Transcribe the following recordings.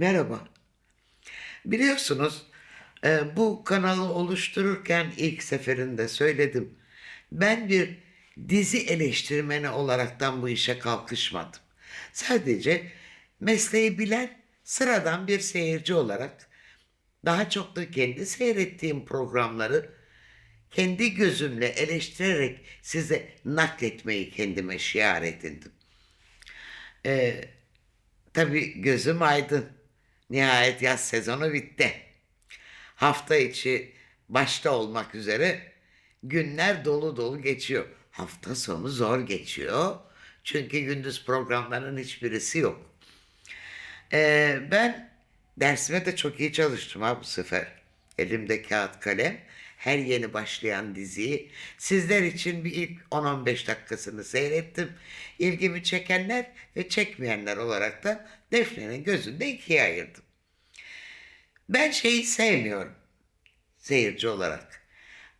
Merhaba. Biliyorsunuz e, bu kanalı oluştururken ilk seferinde söyledim. Ben bir dizi eleştirmeni olaraktan bu işe kalkışmadım. Sadece mesleği bilen sıradan bir seyirci olarak daha çok da kendi seyrettiğim programları kendi gözümle eleştirerek size nakletmeyi kendime şiar edindim. Ee, tabii gözüm aydın. Nihayet yaz sezonu bitti. Hafta içi başta olmak üzere günler dolu dolu geçiyor. Hafta sonu zor geçiyor. Çünkü gündüz programların hiçbirisi yok. Ee, ben dersime de çok iyi çalıştım ha bu sefer. Elimde kağıt kalem. Her yeni başlayan diziyi sizler için bir ilk 10-15 dakikasını seyrettim. İlgimi çekenler ve çekmeyenler olarak da Defne'nin gözünde ikiye ayırdım. Ben şeyi sevmiyorum seyirci olarak.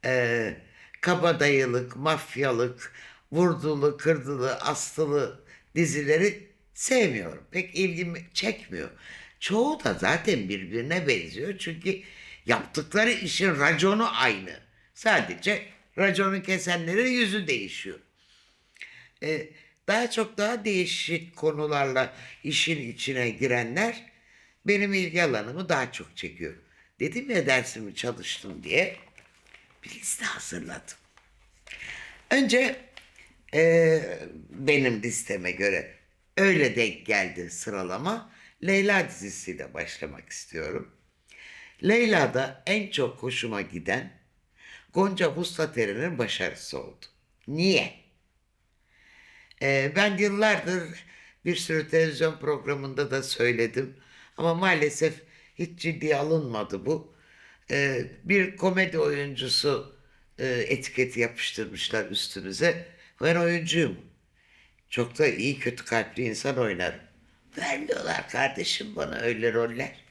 Ee, kabadayılık, mafyalık, vurdulu, kırdılı, astılı dizileri sevmiyorum. Pek ilgimi çekmiyor. Çoğu da zaten birbirine benziyor çünkü yaptıkları işin raconu aynı. Sadece raconu kesenlerin yüzü değişiyor. Ee, daha çok daha değişik konularla işin içine girenler benim ilgi alanımı daha çok çekiyor. Dedim ya dersimi çalıştım diye bir liste hazırladım. Önce eee, benim listeme göre öyle denk geldi sıralama. Leyla dizisiyle başlamak istiyorum. Leyla'da en çok hoşuma giden Gonca Vuslater'in başarısı oldu. Niye? Ee, ben yıllardır bir sürü televizyon programında da söyledim. Ama maalesef hiç ciddiye alınmadı bu. Ee, bir komedi oyuncusu e, etiketi yapıştırmışlar üstümüze. Ben oyuncuyum. Çok da iyi kötü kalpli insan oynarım. Vermiyorlar kardeşim bana öyle roller.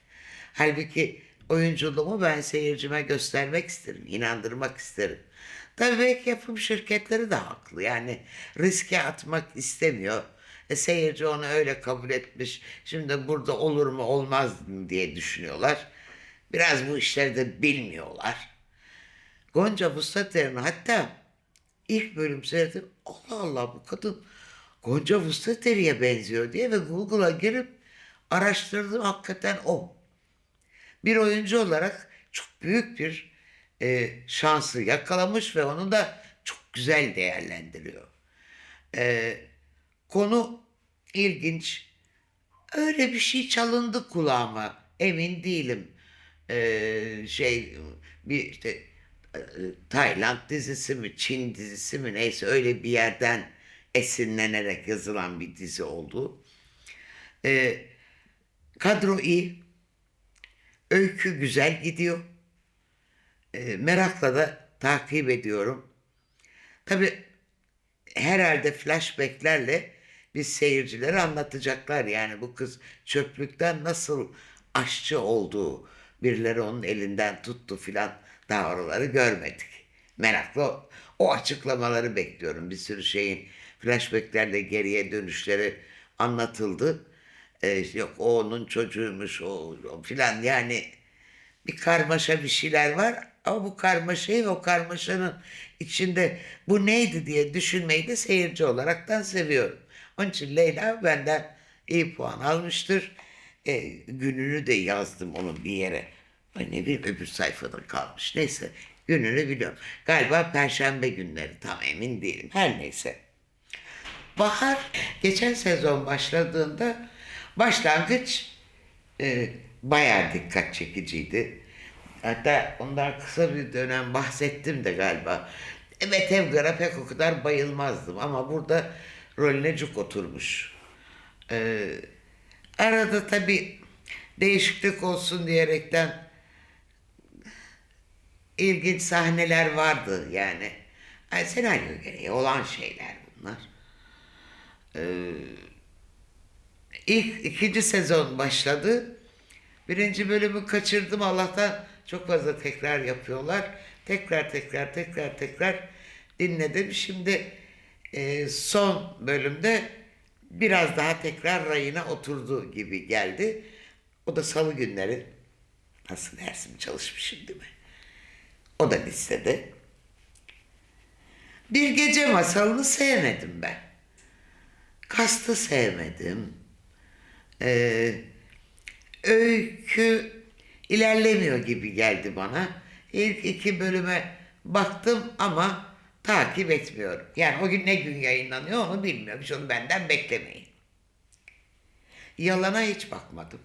Halbuki oyunculuğumu ben seyircime göstermek isterim, inandırmak isterim. Tabii belki yapım şirketleri de haklı. Yani riske atmak istemiyor. E, seyirci onu öyle kabul etmiş. Şimdi burada olur mu olmaz mı diye düşünüyorlar. Biraz bu işleri de bilmiyorlar. Gonca Vustater'in hatta ilk bölüm seyrettim. Allah Allah bu kadın Gonca Vustater'e benziyor diye ve Google'a girip araştırdım hakikaten o. Bir oyuncu olarak çok büyük bir e, şansı yakalamış ve onu da çok güzel değerlendiriyor. E, konu ilginç. Öyle bir şey çalındı kulağıma. Emin değilim. E, şey bir işte e, Tayland dizisi mi, Çin dizisi mi neyse öyle bir yerden esinlenerek yazılan bir dizi oldu. E, kadro iyi. Öykü güzel gidiyor. E, merakla da takip ediyorum. Tabii herhalde flashbacklerle biz seyircilere anlatacaklar. Yani bu kız çöplükten nasıl aşçı olduğu, birileri onun elinden tuttu filan daha oraları görmedik. Merakla o açıklamaları bekliyorum. Bir sürü şeyin flashbacklerle geriye dönüşleri anlatıldı. Ee, yok o onun çocuğuymuş o, o filan yani bir karmaşa bir şeyler var ama bu karmaşayı ve o karmaşanın içinde bu neydi diye düşünmeyi de seyirci olaraktan seviyorum. Onun için Leyla benden iyi puan almıştır. E, gününü de yazdım onun bir yere. Ay ne bileyim öbür sayfada kalmış. Neyse gününü biliyorum. Galiba perşembe günleri tam emin değilim. Her neyse. Bahar geçen sezon başladığında başlangıç e, bayağı dikkat çekiciydi. Hatta ondan kısa bir dönem bahsettim de galiba. Evet Evgar'a pek o kadar bayılmazdım ama burada rolüne cuk oturmuş. Ee, arada tabii değişiklik olsun diyerekten ilginç sahneler vardı yani. Ay, senaryo gereği olan şeyler bunlar. Ee, ilk ikinci sezon başladı. Birinci bölümü kaçırdım Allah'tan çok fazla tekrar yapıyorlar. Tekrar tekrar tekrar tekrar dinledim. Şimdi e, son bölümde biraz daha tekrar rayına oturdu gibi geldi. O da salı günleri. Nasıl dersim çalışmışım değil mi? O da listede. Bir gece masalını sevmedim ben. Kastı sevmedim. Ee, öykü ilerlemiyor gibi geldi bana. İlk iki bölüme baktım ama takip etmiyorum. Yani o gün ne gün yayınlanıyor onu bilmiyorum. Hiç onu benden beklemeyin. Yalana hiç bakmadım.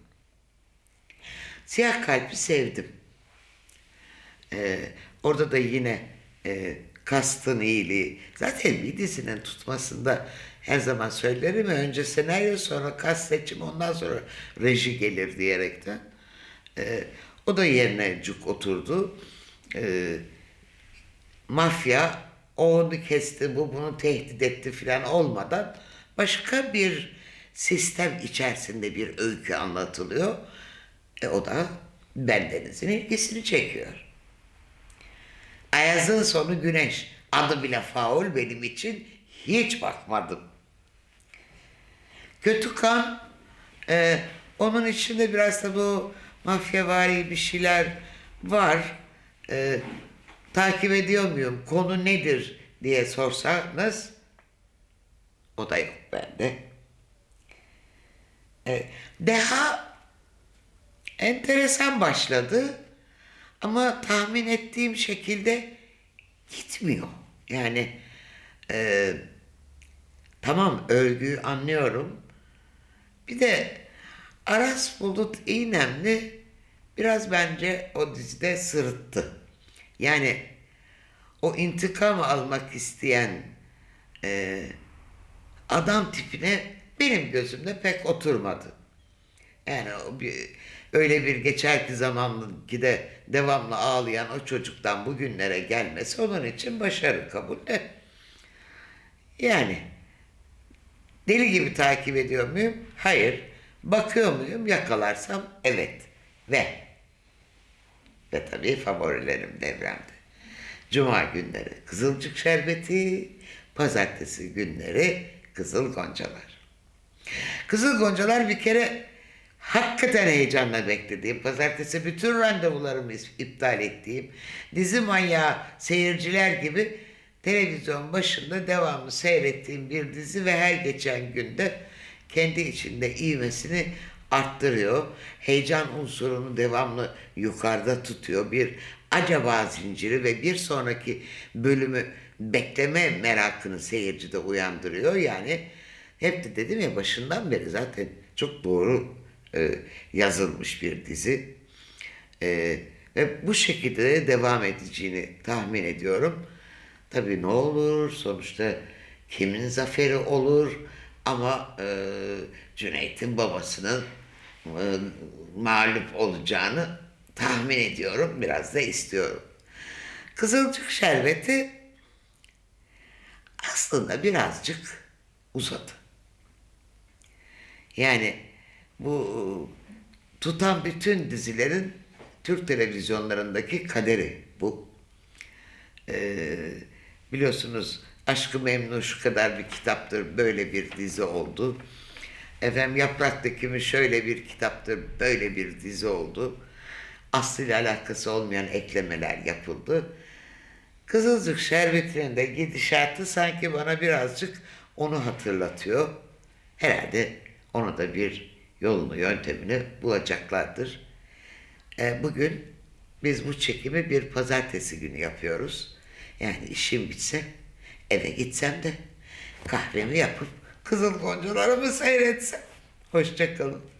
Siyah kalbi sevdim. Ee, orada da yine e, kastın iyiliği. Zaten bir dizinin tutmasında her zaman söylerim ya önce senaryo sonra kast seçim ondan sonra reji gelir diyerekten. Ee, o da yerine cuk oturdu. Ee, mafya o onu kesti, bu bunu tehdit etti filan olmadan başka bir sistem içerisinde bir öykü anlatılıyor. E, o da bendenizin ilgisini çekiyor. Ayaz'ın sonu güneş. Adı bile faul benim için hiç bakmadım. Kötü kan e, onun içinde biraz da bu mafyavari bir şeyler var. E, takip ediyor muyum? Konu nedir diye sorsanız o da yok bende. E, Deha enteresan başladı ama tahmin ettiğim şekilde gitmiyor. Yani e, tamam örgüyü anlıyorum. Bir de Aras Bulut İğnemli biraz bence o dizide sırıttı. Yani o intikam almak isteyen e, adam tipine benim gözümde pek oturmadı. Yani o bir, öyle bir geçerki zamanlı ki de devamlı ağlayan o çocuktan bugünlere gelmesi onun için başarı kabul de. Yani deli gibi takip ediyor muyum? Hayır. Bakıyor muyum? Yakalarsam evet. Ve ve tabii favorilerim devremde. Cuma günleri Kızılcık Şerbeti, pazartesi günleri Kızıl Goncalar. Kızıl Goncalar bir kere hakikaten heyecanla beklediğim, pazartesi bütün randevularımı iptal ettiğim, dizi manyağı seyirciler gibi televizyon başında devamlı seyrettiğim bir dizi ve her geçen günde kendi içinde ivmesini arttırıyor. Heyecan unsurunu devamlı yukarıda tutuyor. Bir acaba zinciri ve bir sonraki bölümü bekleme merakını seyircide uyandırıyor. Yani hep de dedim ya başından beri zaten çok doğru e, yazılmış bir dizi. E, ve bu şekilde de devam edeceğini tahmin ediyorum. Tabii ne olur sonuçta kimin zaferi olur ama e, Cüneyt'in babasının e, mağlup olacağını tahmin ediyorum. Biraz da istiyorum. Kızılcık şerbeti aslında birazcık uzadı. Yani bu tutan bütün dizilerin Türk televizyonlarındaki kaderi bu. Ee, biliyorsunuz Aşkı Memnu şu kadar bir kitaptır, böyle bir dizi oldu. Efendim Yaprak Dökümü şöyle bir kitaptır, böyle bir dizi oldu. Aslıyla alakası olmayan eklemeler yapıldı. Kızılcık Şerbeti'nin de gidişatı sanki bana birazcık onu hatırlatıyor. Herhalde onu da bir yolunu, yöntemini bulacaklardır. E, bugün biz bu çekimi bir pazartesi günü yapıyoruz. Yani işim bitse eve gitsem de kahvemi yapıp kızıl goncalarımı seyretsem. Hoşçakalın.